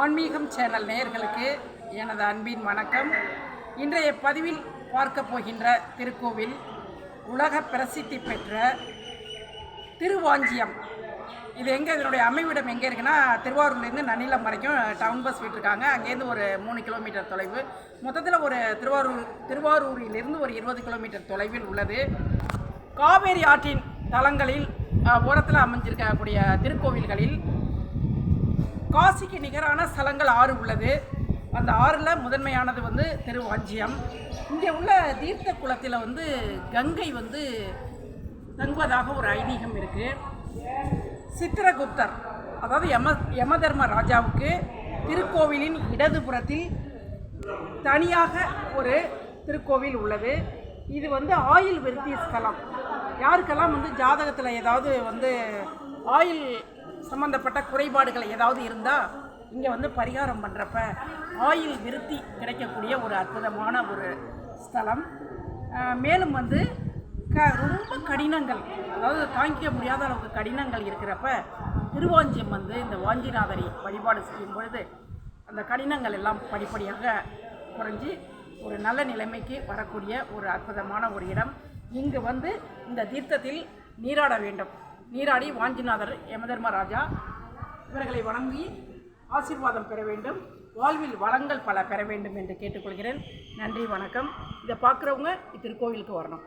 ஆன்மீகம் சேனல் நேயர்களுக்கு எனது அன்பின் வணக்கம். இன்றைய பதிவில் பார்க்க போகின்ற திருக்கோவில் உலக பிரசித்தி பெற்ற திருவாஞ்சியம். இது எங்கே இதனுடைய அமைவிடம் எங்கே இருக்குன்னா திருவாரூர்லேருந்து நன்னிலம் வரைக்கும் டவுன் பஸ் விட்டுருக்காங்க. அங்கேருந்து ஒரு மூணு கிலோமீட்டர் தொலைவு. மொத்தத்தில் ஒரு திருவாரூர் திருவாரூரிலிருந்து ஒரு இருபது கிலோமீட்டர் தொலைவில் உள்ளது. காவேரி ஆற்றின் தலங்களில் ஓரத்தில் அமைஞ்சிருக்கக்கூடிய திருக்கோவில்களில் காசிக்கு நிகரான ஸ்தலங்கள் ஆறு உள்ளது. அந்த ஆறில் முதன்மையானது வந்து திருவாஞ்சியம் இங்கே உள்ள தீர்த்த குளத்தில் வந்து கங்கை வந்து தங்குவதாக ஒரு ஐதீகம் இருக்குது சித்திரகுப்தர் அதாவது யம யமதர்ம ராஜாவுக்கு திருக்கோவிலின் இடதுபுறத்தில் தனியாக ஒரு திருக்கோவில் உள்ளது. இது வந்து ஆயில் விருத்தி ஸ்தலம். யாருக்கெல்லாம் வந்து ஜாதகத்தில் ஏதாவது வந்து ஆயில் சம்மந்தப்பட்ட குறைபாடுகள் ஏதாவது இருந்தால் இங்கே வந்து பரிகாரம் பண்ணுறப்ப ஆயில் விருத்தி கிடைக்கக்கூடிய ஒரு அற்புதமான ஒரு ஸ்தலம். மேலும் வந்து க ரொம்ப கடினங்கள் அதாவது தாங்கிக்க முடியாத அளவுக்கு கடினங்கள் இருக்கிறப்ப திருவாஞ்சியம் வந்து இந்த வாஞ்சிநாதரை வழிபாடு செய்யும் பொழுது அந்த கடினங்கள் எல்லாம் படிப்படியாக குறைஞ்சி ஒரு நல்ல நிலைமைக்கு வரக்கூடிய ஒரு அற்புதமான ஒரு இடம். இங்கு வந்து இந்த தீர்த்தத்தில் நீராட வேண்டும். நீராடி வாஞ்சிநாதர் யமதர்மராஜா இவர்களை வணங்கி ஆசீர்வாதம் பெற வேண்டும் வாழ்வில் வளங்கள் பல பெற வேண்டும் என்று கேட்டுக்கொள்கிறேன். நன்றி வணக்கம். இதை பார்க்குறவங்க இத்திருக்கோவிலுக்கு வரணும்.